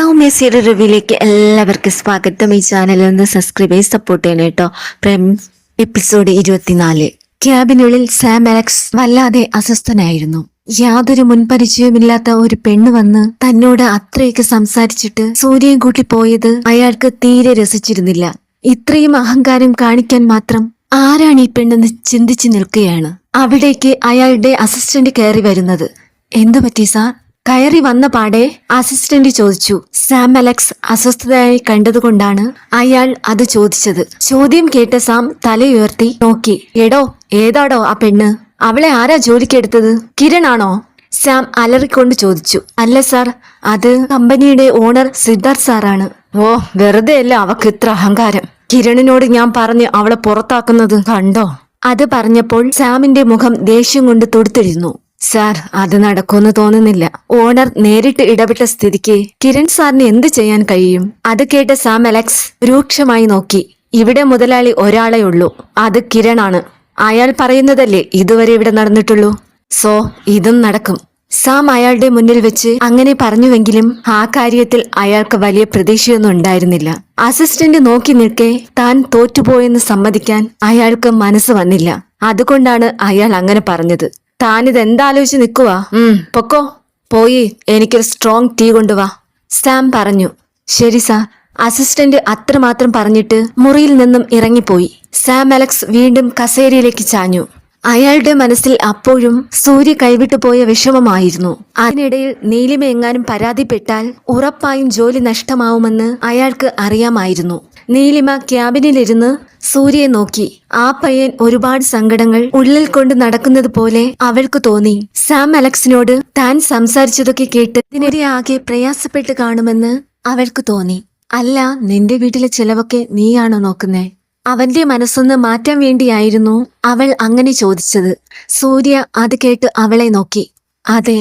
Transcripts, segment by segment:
Soumya serial റിവ്യൂലേക്ക് എല്ലാവർക്കും സ്വാഗതം. ഈ ചാനലിൽ ഒന്ന് സബ്സ്ക്രൈബ് ചെയ്ത് സപ്പോർട്ട് ചെയ്യണം കേട്ടോ. പ്രേം എപ്പിസോഡ് ഇരുപത്തിനാല്. ക്യാബിനുള്ളിൽ സാം അലക്സ് വല്ലാതെ അസ്വസ്ഥനായിരുന്നു. യാതൊരു മുൻപരിചയമില്ലാത്ത ഒരു പെണ്ണ് വന്ന് തന്നോട് അത്രയൊക്കെ സംസാരിച്ചിട്ട് സൂര്യൻ കൂട്ടി പോയത് അയാൾക്ക് തീരെ രസിച്ചിരുന്നില്ല. ഇത്രയും അഹങ്കാരം കാണിക്കാൻ മാത്രം ആരാണ് ഈ പെണ്ണെന്ന് ചിന്തിച്ചു നിൽക്കുകയാണ്. അവിടേക്ക് അയാളുടെ അസിസ്റ്റന്റ് കയറി വരുന്നത്. എന്തു പറ്റി സാർ? കയറി വന്ന പാടെ അസിസ്റ്റന്റ് ചോദിച്ചു. സാം അലക്സ് അസ്വസ്ഥതയായി കണ്ടതുകൊണ്ടാണ് അയാൾ അത് ചോദിച്ചത്. ചോദ്യം കേട്ട സാം തലയുയർത്തി നോക്കി. എടോ ഏതാടോ ആ പെണ്ണ്? അവളെ ആരാ ജോലിക്കെടുത്തത്? കിരൺ ആണോ? സാം അലറിക്കൊണ്ട് ചോദിച്ചു. അല്ല സാർ അത് കമ്പനിയുടെ ഓണർ സിദ്ധാർത്ഥ് സാറാണ്. ഓ വെറുതെ അല്ല അവക്ക് ഇത്ര അഹങ്കാരം. കിരണിനോട് ഞാൻ പറഞ്ഞ് അവളെ പുറത്താക്കുന്നത് കണ്ടോ? അത് പറഞ്ഞപ്പോൾ സാമിന്റെ മുഖം ദേഷ്യം കൊണ്ട് തൊടുത്തിരുന്നു. സാർ അത് നടക്കുമെന്ന് തോന്നുന്നില്ല. ഓണർ നേരിട്ട് ഇടപെട്ട സ്ഥിതിക്ക് കിരൺ സാറിന് എന്ത് ചെയ്യാൻ കഴിയും? അത് കേട്ട സാം അലക്സ് രൂക്ഷമായി നോക്കി. ഇവിടെ മുതലാളി ഒരാളെ ഉള്ളൂ. അത് കിരണാണ്. അയാൾ പറയുന്നതല്ലേ ഇതുവരെ ഇവിടെ നടന്നിട്ടുള്ളൂ? സോ ഇതും നടക്കും. സാം അയാളുടെ മുന്നിൽ വെച്ച് അങ്ങനെ പറഞ്ഞുവെങ്കിലും ആ കാര്യത്തിൽ അയാൾക്ക് വലിയ പ്രതീക്ഷയൊന്നും ഉണ്ടായിരുന്നില്ല. അസിസ്റ്റന്റ് നോക്കി നിൽക്കെ താൻ തോറ്റുപോയെന്ന് സമ്മതിക്കാൻ അയാൾക്ക് മനസ്സ് വന്നില്ല. അതുകൊണ്ടാണ് അയാൾ അങ്ങനെ പറഞ്ഞത്. താനിത് എന്താലോചിച്ച് നിൽക്കുവാ ഉം. പൊക്കോ. പോയി എനിക്കൊരു സ്ട്രോങ് ടീ കൊണ്ടുവാ. സാം പറഞ്ഞു. ശരി സാർ. അസിസ്റ്റന്റ് അത്രമാത്രം പറഞ്ഞിട്ട് മുറിയിൽ നിന്നും ഇറങ്ങിപ്പോയി. സാം അലക്സ് വീണ്ടും കസേരയിലേക്ക് ചാഞ്ഞു. അയാളുടെ മനസ്സിൽ അപ്പോഴും സൂര്യ കൈവിട്ടു പോയ വിഷമമായിരുന്നു. അതിനിടയിൽ നീലിമ എങ്ങാനും പരാതിപ്പെട്ടാൽ ഉറപ്പായും ജോലി നഷ്ടമാവുമെന്ന് അയാൾക്ക് അറിയാമായിരുന്നു. നീലിമ ക്യാബിനിലിരുന്ന് സൂര്യയെ നോക്കി. ആ പയ്യൻ ഒരുപാട് സങ്കടങ്ങൾ ഉള്ളിൽ കൊണ്ട് നടക്കുന്നത് പോലെ അവൾക്ക് തോന്നി. സാം അലക്സിനോട് താൻ സംസാരിച്ചതൊക്കെ കേട്ട് ഇതിനെതിരെ ആകെ പ്രയാസപ്പെട്ട് കാണുമെന്ന് അവൾക്ക് തോന്നി. അല്ല നിന്റെ വീട്ടിലെ ചിലവൊക്കെ നീയാണോ നോക്കുന്നേ? അവന്റെ മനസ്സൊന്ന് മാറ്റാൻ വേണ്ടിയായിരുന്നു അവൾ അങ്ങനെ ചോദിച്ചത്. സൂര്യ അത് കേട്ട് അവളെ നോക്കി. അതെ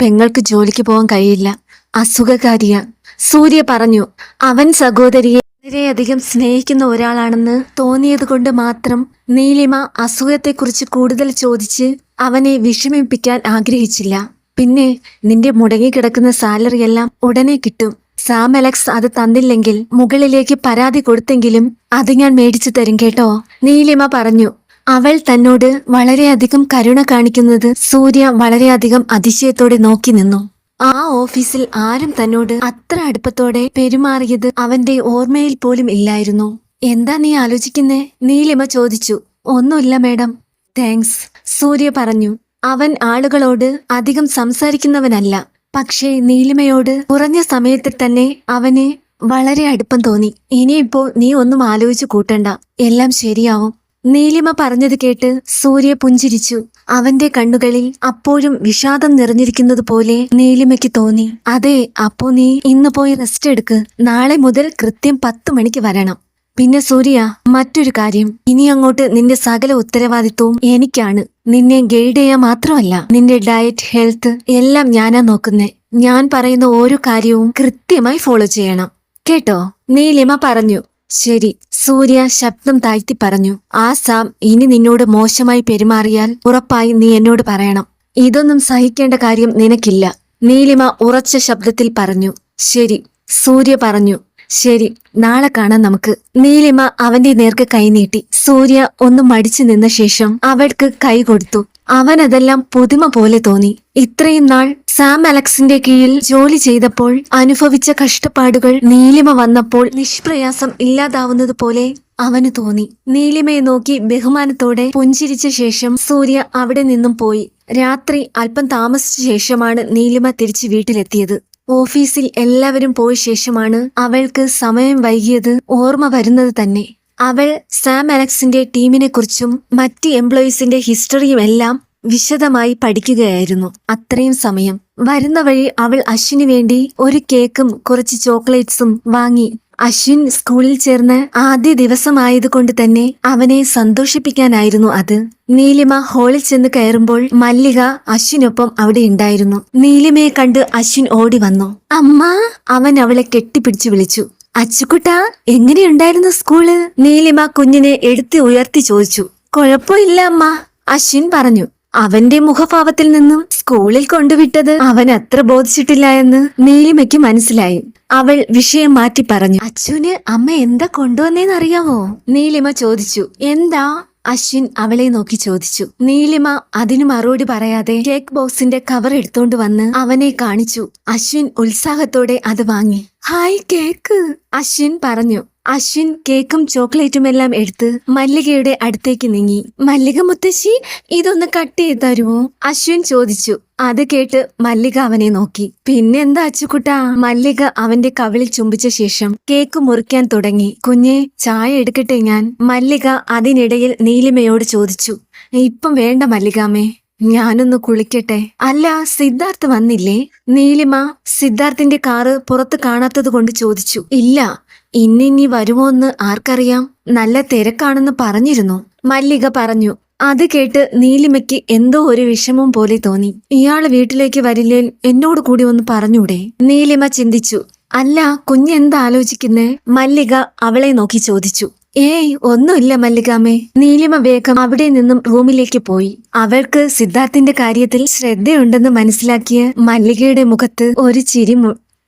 പെങ്ങൾക്ക് ജോലിക്ക് പോകാൻ കഴിയില്ല. അസുഖകാരിയ. സൂര്യ പറഞ്ഞു അവൻ സഹോദരിയെ വളരെയധികം സ്നേഹിക്കുന്ന ഒരാളാണെന്ന് തോന്നിയത് കൊണ്ട് മാത്രം നീലിമ അസുഖത്തെക്കുറിച്ച് കൂടുതൽ ചോദിച്ച് അവനെ വിഷമിപ്പിക്കാൻ ആഗ്രഹിച്ചില്ല. പിന്നെ നിന്റെ മുടങ്ങിക്കിടക്കുന്ന സാലറി എല്ലാം ഉടനെ കിട്ടും. സാം അലക്സ് അത് തന്നില്ലെങ്കിൽ മുകളിലേക്ക് പരാതി കൊടുത്തെങ്കിലും അത് ഞാൻ മേടിച്ചു തരും കേട്ടോ. നീലിമ പറഞ്ഞു അവൾ തന്നോട് വളരെയധികം കരുണ കാണിക്കുന്നത് സൂര്യ വളരെയധികം അതിശയത്തോടെ നോക്കി നിന്നു. ആ ഓഫീസിൽ ആരും തന്നോട് അത്ര അടുപ്പത്തോടെ പെരുമാറിയത് അവന്റെ ഓർമ്മയിൽ പോലും ഇല്ലായിരുന്നു. എന്താ നീ ആലോചിക്കുന്നേ? നീലിമ ചോദിച്ചു. ഒന്നുമില്ല മേഡം. താങ്ക്സ് സൂര്യ പറഞ്ഞു. അവൻ ആളുകളോട് അധികം സംസാരിക്കുന്നവനല്ല. പക്ഷേ നീലിമയോട് കുറഞ്ഞ സമയത്തിൽ തന്നെ അവന് വളരെ അടുപ്പം തോന്നി. ഇനിയിപ്പോ നീ ഒന്നും ആലോചിച്ചു കൂട്ടണ്ട. എല്ലാം ശരിയാവും. നീലിമ പറഞ്ഞത് കേട്ട് സൂര്യ പുഞ്ചിരിച്ചു. അവന്റെ കണ്ണുകളിൽ അപ്പോഴും വിഷാദം നിറഞ്ഞിരിക്കുന്നത് പോലെ നീലിമയ്ക്ക് തോന്നി. അതെ അപ്പോ നീ ഇന്ന് പോയി റെസ്റ്റ് എടുക്ക്. നാളെ മുതൽ കൃത്യം പത്ത് മണിക്ക് വരണം. പിന്നെ സൂര്യ മറ്റൊരു കാര്യം. ഇനി അങ്ങോട്ട് നിന്റെ സകല ഉത്തരവാദിത്വവും എനിക്കാണ്. നിന്നെ ഗൈഡ് ചെയ്യാൻ മാത്രമല്ല നിന്റെ ഡയറ്റ് ഹെൽത്ത് എല്ലാം ഞാനാ നോക്കുന്നേ. ഞാൻ പറയുന്ന ഓരോ കാര്യവും കൃത്യമായി ഫോളോ ചെയ്യണം. കേട്ടോ? നീലിമ പറഞ്ഞു. ശരി. സൂര്യ ശബ്ദം താഴ്ത്തി പറഞ്ഞു. ആ സാം ഇനി നിന്നോട് മോശമായി പെരുമാറിയാൽ ഉറപ്പായി നീ എന്നോട് പറയണം. ഇതൊന്നും സഹിക്കേണ്ട കാര്യം നിനക്കില്ല. നീലിമ ഉറച്ച ശബ്ദത്തിൽ പറഞ്ഞു. ശരി. സൂര്യ പറഞ്ഞു. ശരി നാളെ കാണാം നമുക്ക്. നീലിമ അവന്റെ നേർക്ക് കൈനീട്ടി സൂര്യ ഒന്ന് മടിച്ചു നിന്ന ശേഷം അവൾക്ക് കൈ കൊടുത്തു. അവൻ അതെല്ലാം പുതുമ പോലെ തോന്നി. ഇത്രയും നാൾ സാം അലക്സിന്റെ കീഴിൽ ജോലി ചെയ്തപ്പോൾ അനുഭവിച്ച കഷ്ടപ്പാടുകൾ നീലിമ വന്നപ്പോൾ നിഷ്പ്രയാസം ഇല്ലാതാവുന്നത് പോലെ അവന് തോന്നി. നീലിമയെ നോക്കി ബഹുമാനത്തോടെ പുഞ്ചിരിച്ച ശേഷം സൂര്യ അവിടെ നിന്നും പോയി. രാത്രി അല്പം താമസിച്ച ശേഷമാണ് നീലിമ തിരിച്ച് വീട്ടിലെത്തിയത്. ഓഫീസിൽ എല്ലാവരും പോയ ശേഷമാണ് അവൾക്ക് സമയം വൈകിയത് ഓർമ്മ വരുന്നത് തന്നെ. അവൾ സാം അലക്സിന്റെ ടീമിനെ കുറിച്ചും മറ്റ് എംപ്ലോയീസിന്റെ ഹിസ്റ്ററിയും എല്ലാം വിശദമായി പഠിക്കുകയായിരുന്നു. അത്രയും സമയം. വരുന്ന വഴി അവൾ അശ്വിന് വേണ്ടി ഒരു കേക്കും കുറച്ച് ചോക്ലേറ്റ്സും വാങ്ങി അശ്വിൻ സ്കൂളിൽ ചേർന്ന് ആദ്യ ദിവസമായതുകൊണ്ട് തന്നെ അവനെ സന്തോഷിപ്പിക്കാനായിരുന്നു അത്. നീലിമ ഹോളിൽ ചെന്ന് കയറുമ്പോൾ മല്ലിക അശ്വിനൊപ്പം അവിടെ ഉണ്ടായിരുന്നു. നീലിമയെ കണ്ട് അശ്വിൻ ഓടി വന്നു. അമ്മ! അവൻ അവളെ കെട്ടിപ്പിടിച്ചു വിളിച്ചു. അച്ചുകുട്ട എങ്ങനെയുണ്ടായിരുന്നു സ്കൂൾ? നീലിമ കുഞ്ഞിനെ എടുത്തു ഉയർത്തി ചോദിച്ചു. കുഴപ്പമില്ല അമ്മ അശ്വിൻ പറഞ്ഞു. അവന്റെ മുഖഭാവത്തിൽ നിന്നും സ്കൂളിൽ കൊണ്ടുവിട്ടത് അവൻ അത്ര ബോധിച്ചിട്ടില്ല എന്ന് നീലിമയ്ക്ക് മനസ്സിലായി. അവൾ വിഷയം മാറ്റി പറഞ്ഞു. അച്ഛന് അമ്മ എന്താ കൊണ്ടുവന്നേന്നറിയാവോ? നീലിമ ചോദിച്ചു. എന്താ? അശ്വിൻ അവളെ നോക്കി ചോദിച്ചു. നീലിമ അതിന് മറുപടി പറയാതെ കേക്ക് ബോക്സിന്റെ കവർ എടുത്തോണ്ട് വന്ന് അവനെ കാണിച്ചു. അശ്വിൻ ഉത്സാഹത്തോടെ അത് വാങ്ങി. ഹായ് കേക്ക് അശ്വിൻ പറഞ്ഞു. അശ്വിൻ കേക്കും ചോക്ലേറ്റും എല്ലാം എടുത്ത് മല്ലികയുടെ അടുത്തേക്ക് നീങ്ങി. മല്ലിക മുത്തശ്ശി ഇതൊന്ന് കട്ട് ചെയ്ത് തരുമോ? അശ്വിൻ ചോദിച്ചു. അത് കേട്ട് മല്ലിക അവനെ നോക്കി. പിന്നെന്താ അച്ചുക്കുട്ട മല്ലിക അവന്റെ കവിളിൽ ചുംബിച്ച ശേഷം കേക്ക് മുറിക്കാൻ തുടങ്ങി. കുഞ്ഞെ ചായ എടുക്കട്ടെ ഞാൻ. മല്ലിക അതിനിടയിൽ നീലിമയോട് ചോദിച്ചു. ഇപ്പം വേണ്ട മല്ലികാമേ ഞാനൊന്ന് കുളിക്കട്ടെ. അല്ല സിദ്ധാർത്ഥ് വന്നില്ലേ? നീലിമ സിദ്ധാർത്ഥിന്റെ കാറ് പുറത്ത് കാണാത്തത് കൊണ്ട് ചോദിച്ചു. ഇല്ല ഇന്നിനി വരുമോ എന്ന് ആർക്കറിയാം? നല്ല തിരക്കാണെന്ന് പറഞ്ഞിരുന്നു. മല്ലിക പറഞ്ഞു അത് കേട്ട് നീലിമയ്ക്ക് എന്തോ ഒരു വിഷമം പോലെ തോന്നി. ഇയാൾ വീട്ടിലേക്ക് വരില്ലേ എന്നോട് കൂടി ഒന്ന് പറഞ്ഞൂടെ? നീലിമ ചിന്തിച്ചു അല്ല കുഞ്ഞെന്താലോചിക്കുന്നേ മല്ലിക അവളെ നോക്കി ചോദിച്ചു ഏയ് ഒന്നുമില്ല മല്ലികാമേ. നീലിമ വേഗം അവിടെ നിന്നും റൂമിലേക്ക് പോയി. അവൾക്ക് സിദ്ധാർത്ഥിന്റെ കാര്യത്തിൽ ശ്രദ്ധയുണ്ടെന്ന് മനസ്സിലാക്കിയ മല്ലികയുടെ മുഖത്ത് ഒരു ചിരി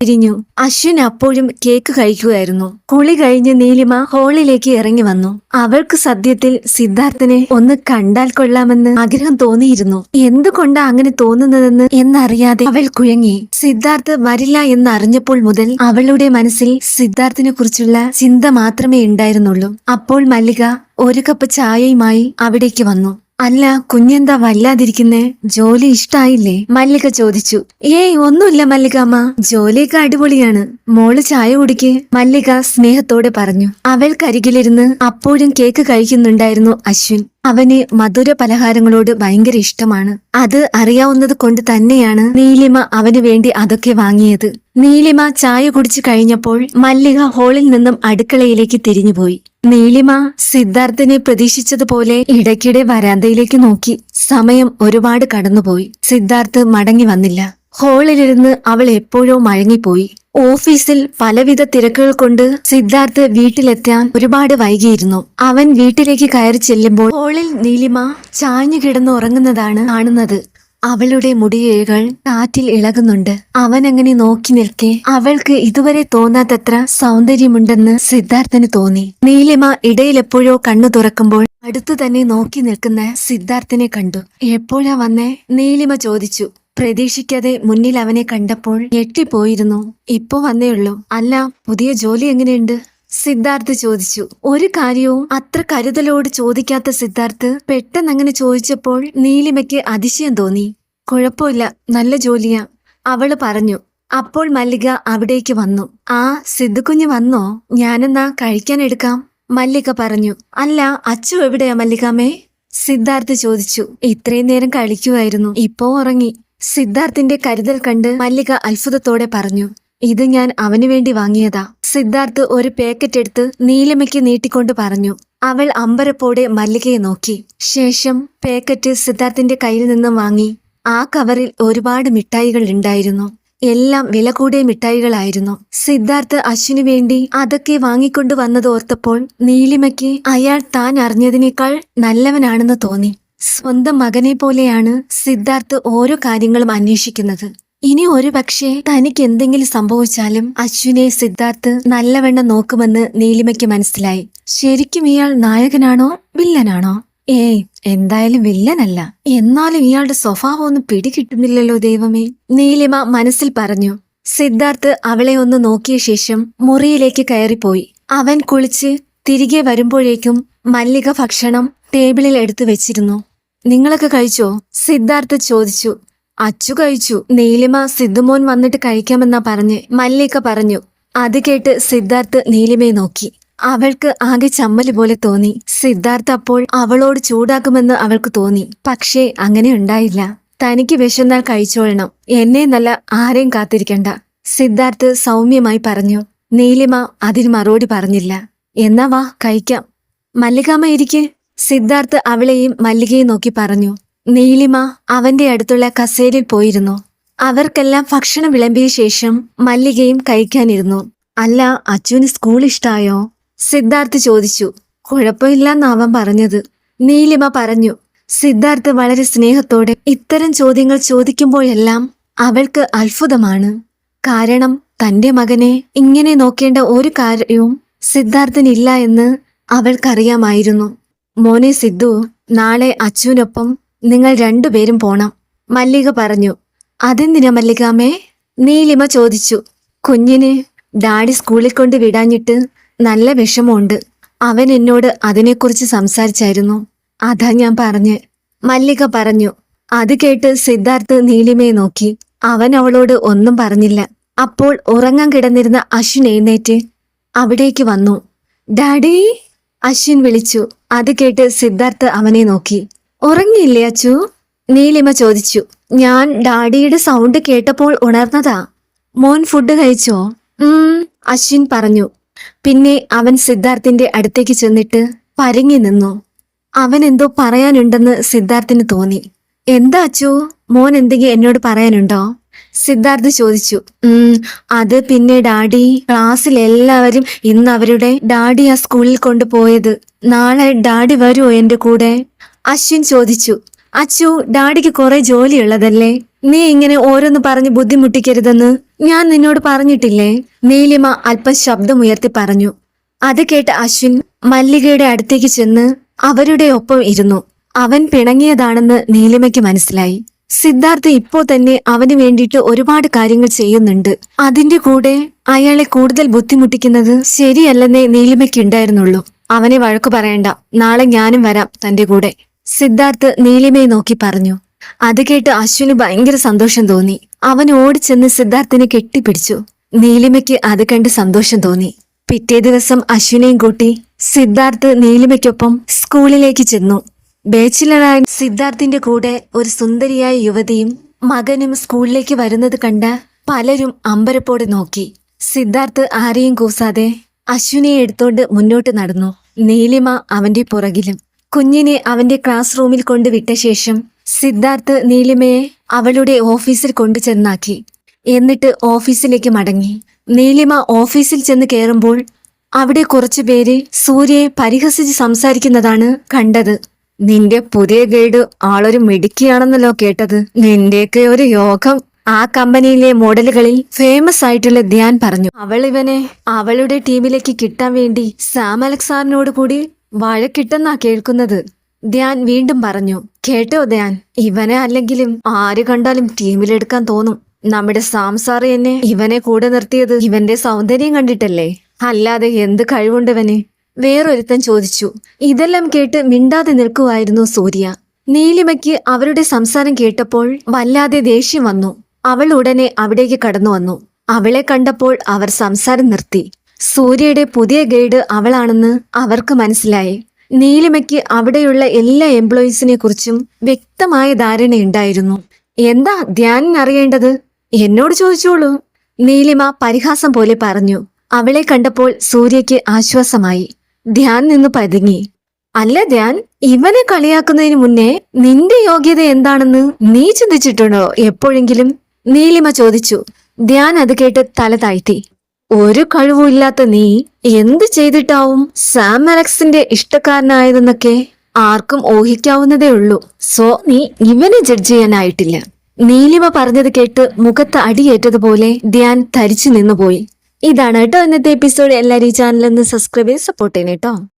തിരിഞ്ഞു. അശ്വിൻ അപ്പോഴും കേക്ക് കഴിക്കുകയായിരുന്നു. കുളി കഴിഞ്ഞ് നീലിമ ഹോളിലേക്ക് ഇറങ്ങി വന്നു. അവൾക്ക് സദ്യത്തിൽ സിദ്ധാർത്ഥനെ ഒന്ന് കണ്ടാൽ കൊള്ളാമെന്ന് ആഗ്രഹം തോന്നിയിരുന്നു. എന്തുകൊണ്ടാ അങ്ങനെ തോന്നുന്നതെന്ന് എന്നറിയാതെ അവൾ കുഴങ്ങി. സിദ്ധാർത്ഥ് വരില്ല എന്ന് അറിഞ്ഞപ്പോൾ മുതൽ അവളുടെ മനസ്സിൽ സിദ്ധാർത്ഥിനെ കുറിച്ചുള്ള ചിന്ത മാത്രമേ ഉണ്ടായിരുന്നുള്ളൂ. അപ്പോൾ മല്ലിക ഒരു കപ്പ് ചായയുമായി അവിടേക്ക് വന്നു. അല്ല കുഞ്ഞെന്താ വല്ലാതിരിക്കുന്നേ? ജോലി ഇഷ്ടായില്ലേ? മല്ലിക ചോദിച്ചു. ഏയ് ഒന്നുമില്ല മല്ലിക അമ്മ. ജോലിയൊക്കെ അടിപൊളിയാണ്. മോൾ ചായ കുടിക്ക്. മല്ലിക സ്നേഹത്തോടെ പറഞ്ഞു. അവൾക്കരികിലിരുന്ന് അപ്പോഴും കേക്ക് കഴിക്കുന്നുണ്ടായിരുന്നു അശ്വിൻ. അവന് മധുര പലഹാരങ്ങളോട് ഭയങ്കര ഇഷ്ടമാണ്. അത് അറിയാവുന്നത് കൊണ്ട് തന്നെയാണ് നീലിമ അവന് വേണ്ടി അതൊക്കെ വാങ്ങിയത്. നീലിമ ചായ കുടിച്ചു കഴിഞ്ഞപ്പോൾ മല്ലിക ഹോളിൽ നിന്നും അടുക്കളയിലേക്ക് തിരിഞ്ഞുപോയി. നീലിമ സിദ്ധാർത്ഥനെ പ്രതീക്ഷിച്ചതുപോലെ ഇടയ്ക്കിടെ വരാന്തയിലേക്ക് നോക്കി. സമയം ഒരുപാട് കടന്നുപോയി. സിദ്ധാർത്ഥ് മടങ്ങി വന്നില്ല. ഹോളിലിരുന്ന് അവൾ എപ്പോഴോ മഴങ്ങിപ്പോയി ഓഫീസിൽ പലവിധ തിരക്കുകൾ കൊണ്ട് സിദ്ധാർത്ഥ് വീട്ടിലെത്താൻ ഒരുപാട് വൈകിയിരുന്നു. അവൻ വീട്ടിലേക്ക് കയറി ചെല്ലുമ്പോൾ ഹോളിൽ നീലിമ ചാഞ്ഞു കിടന്ന് ഉറങ്ങുന്നതാണ് കാണുന്നത്. അവളുടെ മുടിയേകൾ കാറ്റിൽ ഇളകുന്നുണ്ട്. അവൻ അങ്ങനെ നോക്കി നിൽക്കെ അവൾക്ക് ഇതുവരെ തോന്നാത്തത്ര സൗന്ദര്യമുണ്ടെന്ന് സിദ്ധാർത്ഥന് തോന്നി. നീലിമ ഇടയിലെപ്പോഴോ കണ്ണു തുറക്കുമ്പോൾ അടുത്തു തന്നെ നോക്കി നിൽക്കുന്ന സിദ്ധാർത്ഥനെ കണ്ടു. എപ്പോഴാ വന്നേ? നീലിമ ചോദിച്ചു. പ്രതീക്ഷിക്കാതെ മുന്നിൽ അവനെ കണ്ടപ്പോൾ ഞെട്ടിപ്പോയിരുന്നു. ഇപ്പോ വന്നേയുള്ളൂ. അല്ല പുതിയ ജോലി എങ്ങനെയുണ്ട്? സിദ്ധാർത്ഥ് ചോദിച്ചു. ഒരു കാര്യവും അത്ര കരുതലോട് ചോദിക്കാത്ത സിദ്ധാർത്ഥ് പെട്ടെന്ന് അങ്ങനെ ചോദിച്ചപ്പോൾ നീലിമയ്ക്ക് അതിശയം തോന്നി. കുഴപ്പമില്ല നല്ല ജോലിയാ അവൾ പറഞ്ഞു. അപ്പോൾ മല്ലിക അവിടേക്ക് വന്നു. ആ സിദ്ധുക്കുഞ്ഞ് വന്നോ? ഞാനെന്നാ കഴിക്കാൻ എടുക്കാം? മല്ലിക പറഞ്ഞു. അല്ല അച്ചു എവിടെയാ മല്ലികാമേ? സിദ്ധാർത്ഥ് ചോദിച്ചു. ഇത്രയും നേരം കളിക്കുമായിരുന്നു ഇപ്പോ ഉറങ്ങി. സിദ്ധാർത്ഥിന്റെ കരുതൽ കണ്ട് മല്ലിക അത്ഭുതത്തോടെ പറഞ്ഞു. ഇത് ഞാൻ അവനു വേണ്ടി വാങ്ങിയതാ. സിദ്ധാർത്ഥ് ഒരു പാക്കറ്റ് എടുത്ത് നീലമയ്ക്ക് നീട്ടിക്കൊണ്ട് പറഞ്ഞു. അവൾ അമ്പരപ്പോടെ മല്ലികയെ നോക്കി. ശേഷം പാക്കറ്റ് സിദ്ധാർത്ഥിന്റെ കയ്യിൽ നിന്നും വാങ്ങി. ആ കവറിൽ ഒരുപാട് മിഠായികൾ ഉണ്ടായിരുന്നു. എല്ലാം വില കൂടിയ മിഠായികളായിരുന്നു. സിദ്ധാർത്ഥ് അശ്വിനു വേണ്ടി അതൊക്കെ വാങ്ങിക്കൊണ്ടു വന്നത് ഓർത്തപ്പോൾ നീലിമയ്ക്ക് അയാൾ താൻ അറിഞ്ഞതിനേക്കാൾ നല്ലവനാണെന്ന് തോന്നി. സ്വന്തം മകനെ പോലെയാണ് സിദ്ധാർത്ഥ് ഓരോ കാര്യങ്ങളും അന്വേഷിക്കുന്നത്. ഇനി ഒരു പക്ഷേ തനിക്ക് എന്തെങ്കിലും സംഭവിച്ചാലും അശ്വിനെ സിദ്ധാർത്ഥ് നല്ലവണ്ണം നോക്കുമെന്ന് നീലിമയ്ക്ക് മനസ്സിലായി. ശരിക്കും ഇയാൾ നായകനാണോ വില്ലനാണോ? ഏയ് എന്തായാലും വില്ലനല്ല. എന്നാലും ഇയാളുടെ സ്വഭാവം ഒന്നും പിടികിട്ടുന്നില്ലല്ലോ ദൈവമേ. നീലിമ മനസ്സിൽ പറഞ്ഞു. സിദ്ധാർത്ഥ് അവളെ ഒന്ന് നോക്കിയ ശേഷം മുറിയിലേക്ക് കയറിപ്പോയി. അവൻ കുളിച്ച് തിരികെ വരുമ്പോഴേക്കും മല്ലിക ഭക്ഷണം ടേബിളിൽ എടുത്തു വെച്ചിരുന്നു. നിങ്ങളൊക്കെ കഴിച്ചോ? സിദ്ധാർത്ഥ് ചോദിച്ചു. അച്ചു കഴിച്ചു. നീലിമ സിദ്ധുമോൻ വന്നിട്ട് കഴിക്കാമെന്നാ പറഞ്ഞ് മല്ലിക പറഞ്ഞു. അത് കേട്ട് സിദ്ധാർത്ഥ് നീലിമയെ നോക്കി. അവൾക്ക് ആകെ ചമ്മൽ പോലെ തോന്നി. സിദ്ധാർത്ഥ് അപ്പോൾ അവളോട് ചൂടാക്കുമെന്ന് അവൾക്ക് തോന്നി. പക്ഷേ അങ്ങനെ ഉണ്ടായില്ല. തനിക്ക് വിശന്നാൽ കഴിച്ചോളണം. എന്നെ നല്ല ആരെയും കാത്തിരിക്കണ്ട. സിദ്ധാർത്ഥ് സൗമ്യമായി പറഞ്ഞു. നീലിമ അതിന് മറുപടി പറഞ്ഞില്ല. എന്നാ വാ കഴിക്കാം. മല്ലികാമ്മ ഇരിക്കെ. സിദ്ധാർത്ഥ് അവളെയും മല്ലികയും നോക്കി പറഞ്ഞു. നീലിമ അവന്റെ അടുത്തുള്ള കസേരയിൽ പോയിരുന്നു. അവർക്കെല്ലാം ഭക്ഷണം വിളമ്പിയ ശേഷം മല്ലികയും കഴിക്കാനിരുന്നു. അല്ല അച്ചുവിന് സ്കൂൾ ഇഷ്ടായോ? സിദ്ധാർത്ഥ് ചോദിച്ചു. കുഴപ്പമില്ലെന്ന് അവൻ പറഞ്ഞത്. നീലിമ പറഞ്ഞു. സിദ്ധാർത്ഥ് വളരെ സ്നേഹത്തോടെ ഇത്തരം ചോദ്യങ്ങൾ ചോദിക്കുമ്പോഴെല്ലാം അവൾക്ക് അത്ഭുതമാണ്. കാരണം തന്റെ മകനെ ഇങ്ങനെ നോക്കേണ്ട ഒരു കാര്യവും സിദ്ധാർത്ഥനില്ല എന്ന് അവൾക്കറിയാമായിരുന്നു. മോനെ സിദ്ധു നാളെ അച്ചുവിനൊപ്പം നിങ്ങൾ രണ്ടുപേരും പോണം. മല്ലിക പറഞ്ഞു അതെന്തിനാ മല്ലികാമേ നീലിമ ചോദിച്ചു കുഞ്ഞിന് ഡാഡി സ്കൂളിൽ കൊണ്ട് വിടാഞ്ഞിട്ട് നല്ല വിഷമമുണ്ട്. അവൻ എന്നോട് അതിനെക്കുറിച്ച് സംസാരിച്ചായിരുന്നു. അതാ ഞാൻ പറഞ്ഞ്. മല്ലിക പറഞ്ഞു അത് കേട്ട് സിദ്ധാർത്ഥ് നീലിമയെ നോക്കി. അവൻ അവളോട് ഒന്നും പറഞ്ഞില്ല. അപ്പോൾ ഉറങ്ങാൻ കിടന്നിരുന്ന അശ്വിൻ എഴുന്നേറ്റ് അവിടേക്ക് വന്നു. ഡാഡി? അശ്വിൻ വിളിച്ചു. അത് കേട്ട് സിദ്ധാർത്ഥ് അവനെ നോക്കി. ഉറങ്ങിയില്ലേ അച്ചു? നീലിമ ചോദിച്ചു. ഞാൻ ഡാഡിയുടെ സൗണ്ട് കേട്ടപ്പോൾ ഉണർന്നതാ. മോൻ ഫുഡ് കഴിച്ചോ? ഉം അശ്വിൻ പറഞ്ഞു. പിന്നെ അവൻ സിദ്ധാർത്ഥിന്റെ അടുത്തേക്ക് ചെന്നിട്ട് പരങ്ങി നിന്നു. അവൻ എന്തോ പറയാനുണ്ടെന്ന് സിദ്ധാർത്ഥിന് തോന്നി. എന്താ അച്ചു? മോൻ എന്തെങ്കിലും എന്നോട് പറയാനുണ്ടോ? സിദ്ധാർത്ഥ് ചോദിച്ചു. ഉം അത് പിന്നെ ഡാഡി ക്ലാസ്സിൽ എല്ലാവരും ഇന്ന് അവരുടെ ഡാഡി ആ സ്കൂളിൽ കൊണ്ടുപോയത്. നാളെ ഡാഡി വരുമോ എന്റെ കൂടെ? അശ്വിൻ ചോദിച്ചു അച്ചു ഡാഡിക്ക് കുറെ ജോലിയുള്ളതല്ലേ? നീ ഇങ്ങനെ ഓരോന്ന് പറഞ്ഞ് ബുദ്ധിമുട്ടിക്കരുതെന്ന് ഞാൻ നിന്നോട് പറഞ്ഞിട്ടില്ലേ? നീലിമ അല്പം ശബ്ദമുയർത്തി പറഞ്ഞു. അത് കേട്ട അശ്വിൻ മല്ലികയുടെ അടുത്തേക്ക് ചെന്ന് അവരുടെ ഒപ്പം ഇരുന്നു. അവൻ പിണങ്ങിയതാണെന്ന് നീലിമയ്ക്ക് മനസ്സിലായി. സിദ്ധാർത്ഥ് ഇപ്പോ തന്നെ അവന് വേണ്ടിയിട്ട് ഒരുപാട് കാര്യങ്ങൾ ചെയ്യുന്നുണ്ട്. അതിന്റെ കൂടെ അയാളെ കൂടുതൽ ബുദ്ധിമുട്ടിക്കുന്നത് ശരിയല്ലെന്നേ നീലിമയ്ക്ക് ഉണ്ടായിരുന്നുള്ളൂ. അവനെ വഴക്കു പറയണ്ട. നാളെ ഞാനും വരാം തന്റെ കൂടെ. സിദ്ധാർത്ഥ് നീലിമയെ നോക്കി പറഞ്ഞു. അത് കേട്ട് അശ്വിന് ഭയങ്കര സന്തോഷം തോന്നി. അവൻ ഓടിച്ചെന്ന് സിദ്ധാർത്ഥിനെ കെട്ടിപ്പിടിച്ചു. നീലിമയ്ക്ക് അത് കണ്ട് സന്തോഷം തോന്നി. പിറ്റേ ദിവസം അശ്വിനെയും കൂട്ടി സിദ്ധാർത്ഥ് നീലിമയ്ക്കൊപ്പം സ്കൂളിലേക്ക് ചെന്നു. ബാച്ചിലറായ സിദ്ധാർത്ഥിന്റെ കൂടെ ഒരു സുന്ദരിയായ യുവതിയും മകനും സ്കൂളിലേക്ക് വരുന്നത് കണ്ട് പലരും അമ്പരപ്പോടെ നോക്കി. സിദ്ധാർത്ഥ് ആരെയും കൂസാതെ അശ്വിനെ എടുത്തോണ്ട് മുന്നോട്ട് നടന്നു. നീലിമ അവന്റെ പുറകിലും കുഞ്ഞിനെ അവന്റെ ക്ലാസ് റൂമിൽ കൊണ്ടുവിട്ട ശേഷം സിദ്ധാർത്ഥ് നീലിമയെ അവളുടെ ഓഫീസിൽ കൊണ്ടു ചെന്നാക്കി എന്നിട്ട് ഓഫീസിലേക്ക് മടങ്ങി. നീലിമ ഓഫീസിൽ ചെന്ന് കയറുമ്പോൾ അവിടെ കുറച്ചു പേര് സൂര്യയെ പരിഹസിച്ച് സംസാരിക്കുന്നതാണ് കണ്ടത്. നിന്റെ പുതിയ ഗൈഡ് ആളൊരു മിടുക്കിയാണെന്നല്ലോ കേട്ടത്. നിന്റെയൊക്കെ ഒരു യോഗം. ആ കമ്പനിയിലെ മോഡലുകളിൽ ഫേമസ് ആയിട്ടുള്ള ധ്യാൻ പറഞ്ഞു. അവൾ ഇവനെ അവളുടെ ടീമിലേക്ക് കിട്ടാൻ വേണ്ടി സാം അലക്സാറിനോട് കൂടി വഴക്കിട്ടെന്നാ കേൾക്കുന്നത്. ധ്യാൻ വീണ്ടും പറഞ്ഞു കേട്ടോ ധ്യാൻ ഇവനെ അല്ലെങ്കിലും ആര് കണ്ടാലും ടീമിലെടുക്കാൻ തോന്നും. നമ്മുടെ സാംസാർ എന്നെ ഇവനെ കൂടെ നിർത്തിയത് ഇവന്റെ സൗന്ദര്യം കണ്ടിട്ടല്ലേ? അല്ലാതെ എന്ത് കഴിവുണ്ടവന്? വേറൊരുത്തൻ ചോദിച്ചു ഇതെല്ലാം കേട്ട് മിണ്ടാതെ നിൽക്കുമായിരുന്നു സൂര്യ. നീലിമയ്ക്ക് അവരുടെ സംസാരം കേട്ടപ്പോൾ വല്ലാതെ ദേഷ്യം വന്നു. അവൾ ഉടനെ അവിടേക്ക് കടന്നു വന്നു അവളെ കണ്ടപ്പോൾ അവർ സംസാരം നിർത്തി. സൂര്യയുടെ പുതിയ ഗൈഡ് അവളാണെന്ന് അവർക്ക് മനസ്സിലായി. നീലിമയ്ക്ക് അവിടെയുള്ള എല്ലാ എംപ്ലോയീസിനെ കുറിച്ചും വ്യക്തമായ ധാരണയുണ്ടായിരുന്നു. എന്താ ധ്യാനിന് അറിയേണ്ടത്? എന്നോട് ചോദിച്ചോളൂ. നീലിമ പരിഹാസം പോലെ പറഞ്ഞു. അവളെ കണ്ടപ്പോൾ സൂര്യയ്ക്ക് ആശ്വാസമായി. ധ്യാൻ നിന്ന് പതുങ്ങി. അല്ല ധ്യാൻ ഇവനെ കളിയാക്കുന്നതിന് മുന്നേ നിന്റെ യോഗ്യത എന്താണെന്ന് നീ ചിന്തിച്ചിട്ടുണ്ടോ എപ്പോഴെങ്കിലും? നീലിമ ചോദിച്ചു. ധ്യാൻ അത് കേട്ട് തല താഴ്ത്തി. ഒരു കഴിവുമില്ലാത്ത നീ എന്ത് ചെയ്തിട്ടാവും സാം അലക്സിന്റെ ഇഷ്ടക്കാരനായതെന്നൊക്കെ ആർക്കും ഊഹിക്കാവുന്നതേ ഉള്ളൂ. സോ നീ ഇവനെ ജഡ്ജ് ചെയ്യാനായിട്ടില്ല. നീലിമ പറഞ്ഞത് കേട്ട് മുഖത്ത് അടിയേറ്റതുപോലെ ധ്യാൻ തരിച്ചു നിന്നുപോയി. ഇതാണ് കേട്ടോ ഇന്നത്തെ എപ്പിസോഡ്. എല്ലാവരും ഈ ചാനൽ ഒന്ന് സബ്സ്ക്രൈബ് ചെയ്ത് സപ്പോർട്ട് ചെയ്യണം കേട്ടോ